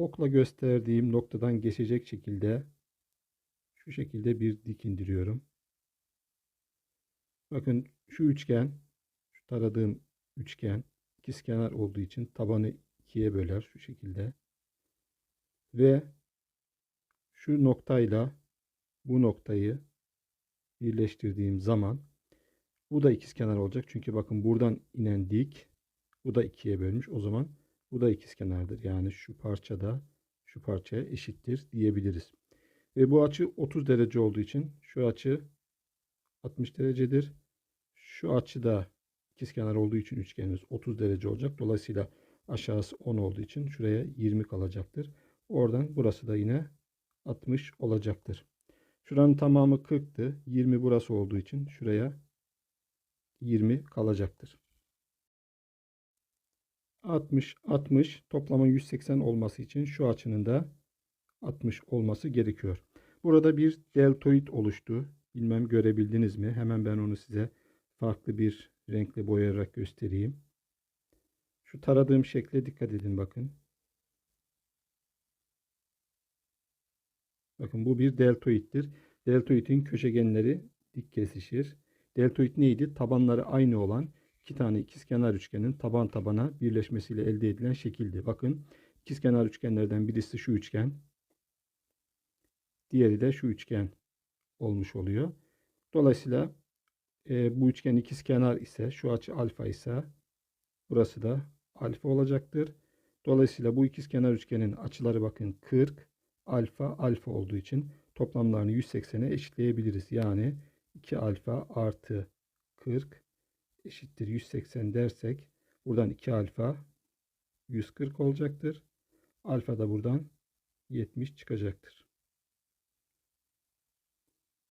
okla gösterdiğim noktadan geçecek şekilde şu şekilde bir dik indiriyorum. Bakın şu üçgen, şu taradığım üçgen ikizkenar olduğu için tabanı ikiye böler şu şekilde. Ve şu noktayla bu noktayı birleştirdiğim zaman bu da ikizkenar olacak. Çünkü bakın buradan inen dik bu da ikiye bölmüş. O zaman bu da ikizkenardır. Yani şu parçada şu parçaya eşittir diyebiliriz. Ve bu açı 30 derece olduğu için şu açı 60 derecedir. Şu açı da ikizkenar olduğu için üçgenimiz 30 derece olacak. Dolayısıyla aşağısı 10 olduğu için şuraya 20 kalacaktır. Oradan burası da yine 60 olacaktır. Şuranın tamamı 40'tı. 20 burası olduğu için şuraya 20 kalacaktır. 60, 60 toplamın 180 olması için şu açının da 60 olması gerekiyor. Burada bir deltoid oluştu. Bilmem görebildiniz mi? Hemen ben onu size farklı bir renkle boyayarak göstereyim. Şu taradığım şekle dikkat edin bakın. Bakın bu bir deltoittir. Deltoidin köşegenleri dik kesişir. Deltoid neydi? Tabanları aynı olan iki tane ikizkenar üçgenin taban tabana birleşmesiyle elde edilen şekildi. Bakın ikizkenar üçgenlerden birisi şu üçgen. Diğeri de şu üçgen olmuş oluyor. Dolayısıyla e, bu üçgen ikizkenar ise şu açı alfa ise burası da alfa olacaktır. Dolayısıyla bu ikizkenar üçgenin açıları bakın 40 alfa alfa olduğu için toplamlarını 180'e eşitleyebiliriz. Yani 2 alfa artı 40 eşittir 180 dersek buradan 2 alfa 140 olacaktır. Alfa da buradan 70 çıkacaktır.